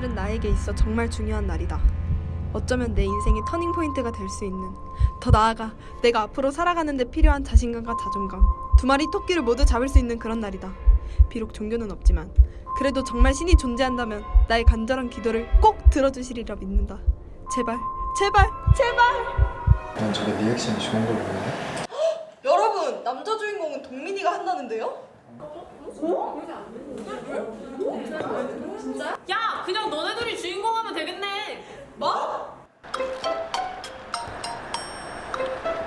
오늘은 나에게 있어 정말 중요한 날이다. 어쩌면 내 인생의 터닝 포인트가 될 수 있는 더 나아가 내가 앞으로 살아가는데 필요한 자신감과 자존감 두 마리 토끼를 모두 잡을 수 있는 그런 날이다. 비록 종교는 없지만 그래도 정말 신이 존재한다면 나의 간절한 기도를 꼭 들어주시리라 믿는다. 제발, 제발, 제발. 난 저게 리액션이 좋은 걸로 보이네? 여러분 남자 주인공은 동민이가 한다는데요? 야, 그냥 너네 둘이 주인공 하면 되겠네.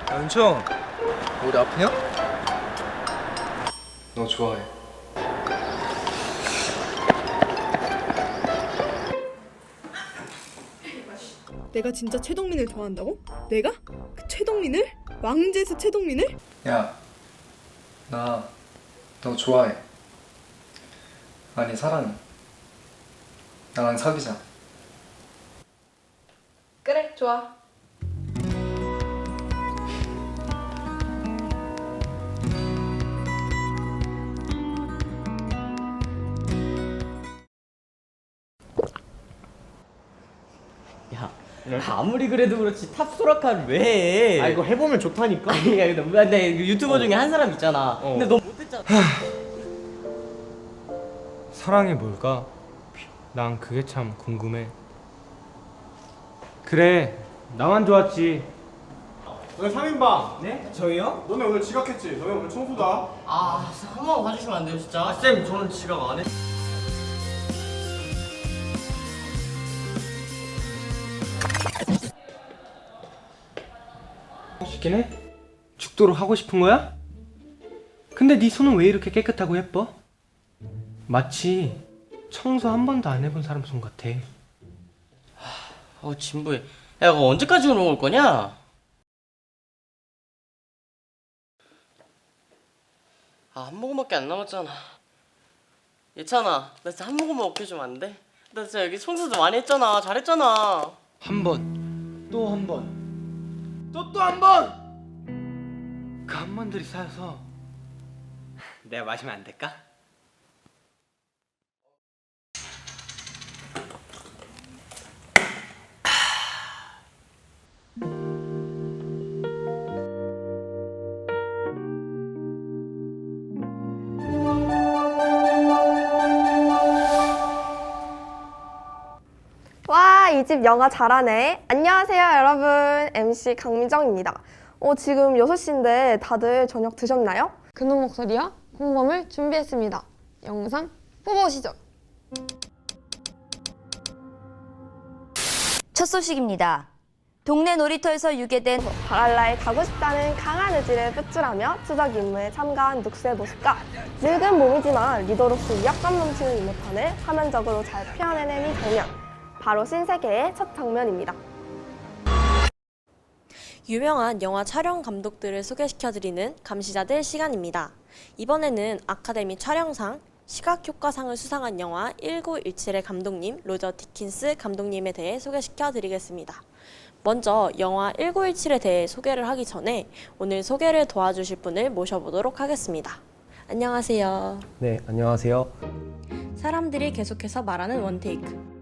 연총 어디 아프냐? 너 좋아해 내가 진짜 최동민을 좋아한다고? 내가? 그 최동민을? 왕재수 최동민을? 야, 나 너 좋아해. 아니 사랑해. 나랑 사귀자. 그래 좋아 야, 아무리 그래도 그렇지 탑소라카를 왜 해? 아 이거 해보면 좋다니까. 아니, 야, 근데 근데 그 유튜버 중에 한 사람 있잖아. 어. 근데 너 못했잖아. 사랑이 뭘까? 난 그게 참 궁금해. 그래, 나만 좋았지. 오늘 3인방 네? 저희요? 너네 오늘 지각했지? 너네 오늘 청소다 아, 한 번 봐주시면 안 돼요, 진짜? 아, 쌤, 저는 지각 안 해. 해? 죽도록 하고 싶은 거야? 근데 네 손은 왜 이렇게 깨끗하고 예뻐? 마치 청소 한 번도 안 해본 사람 손 같아. 어, 진부해. 야, 그거 언제까지 그러고 올 거냐? 아, 한 모금밖에 안 남았잖아. 예찬아, 나 진짜 한 모금만 먹게 주면 안 돼? 나 진짜 여기 청소도 많이 했잖아. 잘했잖아. 한 번, 또 한 번, 또 또 한 번. 그 한 번들이 쌓여서 내가 마시면 안 될까? 와, 이집 영화 잘하네. 안녕하세요, 여러분. MC 강미정입니다. 어, 지금 6시인데 다들 저녁 드셨나요? 그놈 목소리와 공범을 준비했습니다. 영상 보고 오시죠. 첫 소식입니다. 동네 놀이터에서 유괴된 바랄라에 가고 싶다는 강한 의지를 쁘출하며 추적 임무에 참가한 눅스의 모습과 늙은 몸이지만 리더로서 위압감 넘치는 이모탄을 화면적으로 잘 표현해낸 이 장면. 바로 신세계의 첫 장면입니다. 유명한 영화 촬영 감독들을 소개시켜드리는 감시자들 시간입니다. 이번에는 아카데미 촬영상, 시각효과상을 수상한 영화 1917의 감독님 로저 디킨스 감독님에 대해 소개시켜드리겠습니다. 먼저 영화 1917에 대해 소개를 하기 전에 오늘 소개를 도와주실 분을 모셔보도록 하겠습니다. 안녕하세요. 네, 안녕하세요. 사람들이 계속해서 말하는 원테이크.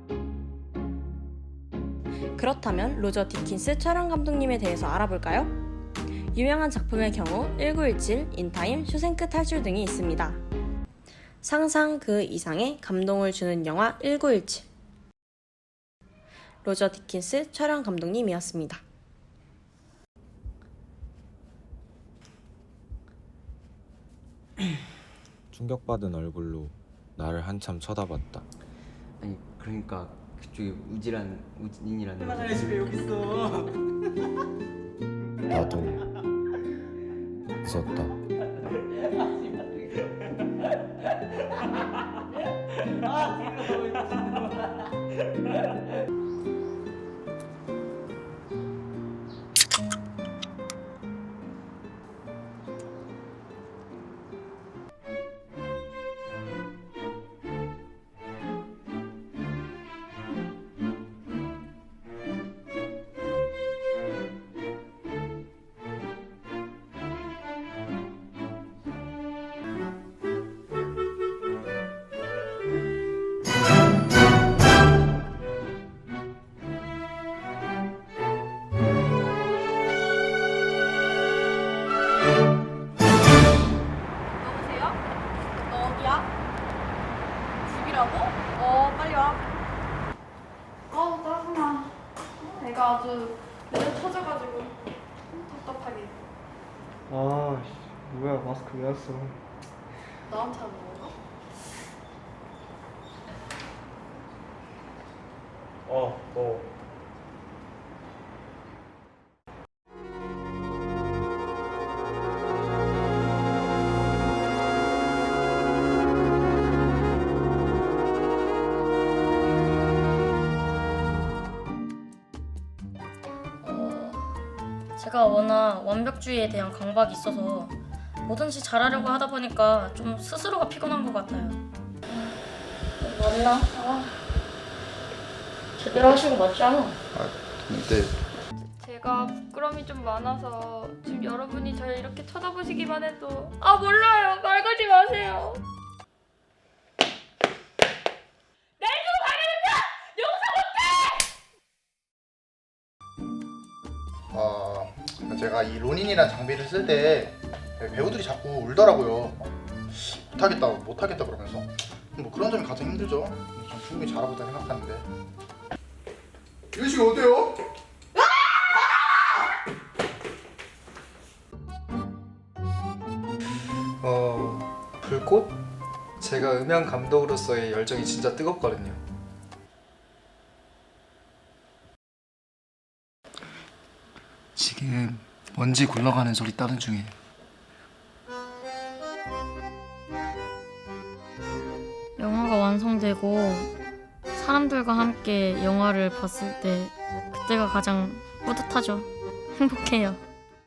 그렇다면 로저 디킨스 촬영 감독님에 대해서 알아볼까요? 유명한 작품의 경우 1917, 인타임, 쇼생크 탈출 등이 있습니다. 상상 그 이상의 감동을 주는 영화 1917. 로저 디킨스 촬영 감독님이었습니다. 충격받은 얼굴로 나를 한참 쳐다봤다. 아니, 그러니까 그쪽에 우지라는 우진이라는 사장의 집에 여기 있어. 나도 있었다. 아, 뒤로 가고 있다. 배가 아주 내려 터져가지고 답답하게. 아 뭐야 마스크 왜 왔어? 나한테 안 먹어? 어, 뭐. 제가 워낙 완벽주의에 대한 강박이 있어서 뭐든지 잘하려고 하다 보니까 좀 스스로가 피곤한 것 같아요. 맞나? 아, 제대로 하신 거 맞지 않아? 근데 제가 부끄러움이 좀 많아서 지금 여러분이 저를 이렇게 쳐다보시기만 해도 아 몰라요 말 걸지 마세요. 제가 이 로닌이라는 장비를 쓸 때 배우들이 자꾸 울더라고요. 못하겠다, 못하겠다 그러면서. 뭐 그런 점이 가장 힘들죠. 전 충분히 잘하고 있다 생각하는데. 유씨 어때요? 어 불꽃? 제가 음향 감독으로서의 열정이 진짜 뜨겁거든요. 지금 먼지 굴러가는 소리 따는 중이에요. 영화가 완성되고 사람들과 함께 영화를 봤을 때 그때가 가장 뿌듯하죠. 행복해요.